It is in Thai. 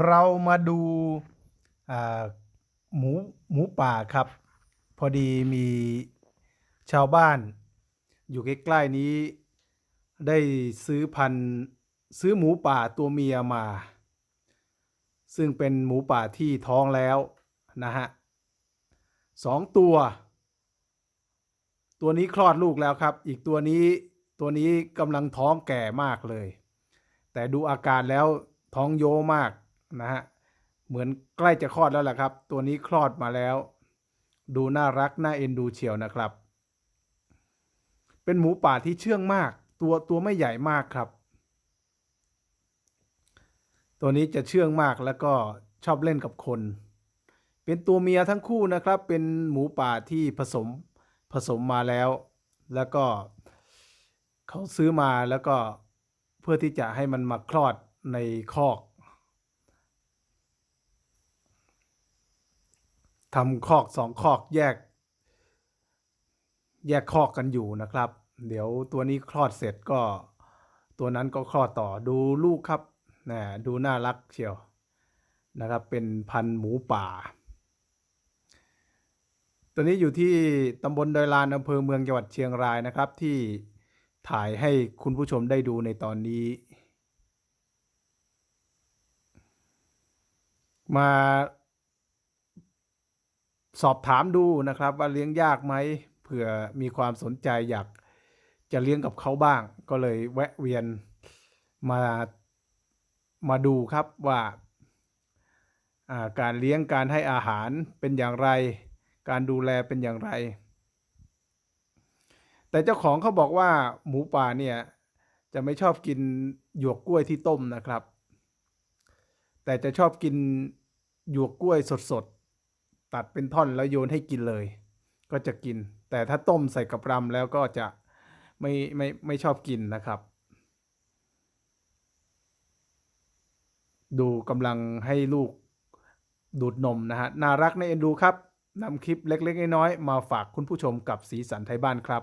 เรามาดูหมูหมูป่าครับ พอดีมีชาวบ้าน อยู่ใกล้ๆนี้ ได้ซื้อพันธุ์ซื้อหมูป่าตัวเมียมา ซึ่งเป็นหมูป่าที่ท้องแล้วนะฮะสองตัว ตัวนี้คลอดลูกแล้วครับ อีกตัวนี้ตัวนี้กำลังท้องแก่มากเลย แต่ดูอาการแล้วท้องโยมาก นะฮะเหมือนใกล้จะคลอดแล้วล่ะครับ ตัวนี้คลอดมาแล้ว ดูน่ารักน่าเอ็นดูเชียวนะครับ เป็นหมูป่าที่เชื่องมาก ตัวตัวไม่ใหญ่มากครับ ตัวนี้จะเชื่องมากแล้วก็ชอบเล่นกับคน เป็นตัวเมียทั้งคู่นะครับ เป็นหมูป่าที่ผสมผสมมาแล้ว แล้วก็เขาซื้อมาแล้วก็เพื่อที่จะให้มันมาคลอดในคอก ทำคอกสองคอกแยก แยกคอกกันอยู่นะครับ เดี๋ยวตัวนี้คลอดเสร็จก็ ตัวนั้นก็คลอดต่อดูลูกครับนะดูน่ารักเชียวนะครับ เป็นพันหมูป่า ตัวนี้อยู่ที่ตำบลดอยลานอำเภอเมืองจังหวัดเชียงรายนะครับ ที่ถ่ายให้คุณผู้ชมได้ดูในตอนนี้ มา สอบถามดูนะครับ ว่าเลี้ยงยากไหมเผื่อมีความสนใจอยากจะเลี้ยงกับเขาบ้าง ก็เลยแวะเวียนมามาดูครับว่าาการเลี้ยงการให้อาหารเป็นอย่างไร การดูแลเป็นอย่างไร แต่เจ้าของเขาบอกว่าหมูป่าเนี่ยจะไม่ชอบกินหยวกกล้วยที่ต้มนะครับ แต่จะชอบกินหยวกกล้วยสดๆ ตัดเป็นท่อนแล้วโยนให้กินเลย ก็จะกิน แต่ถ้าต้มใส่กับรำแล้วก็จะไม่ไม่ไม่ชอบกินนะครับ ดูกำลังให้ลูกดูดนมนะฮะน่ารักในเอ็นดูครับนำคลิปเล็ก ๆ น้อยๆมาฝากคุณผู้ชมกับสีสันไทยบ้านครับ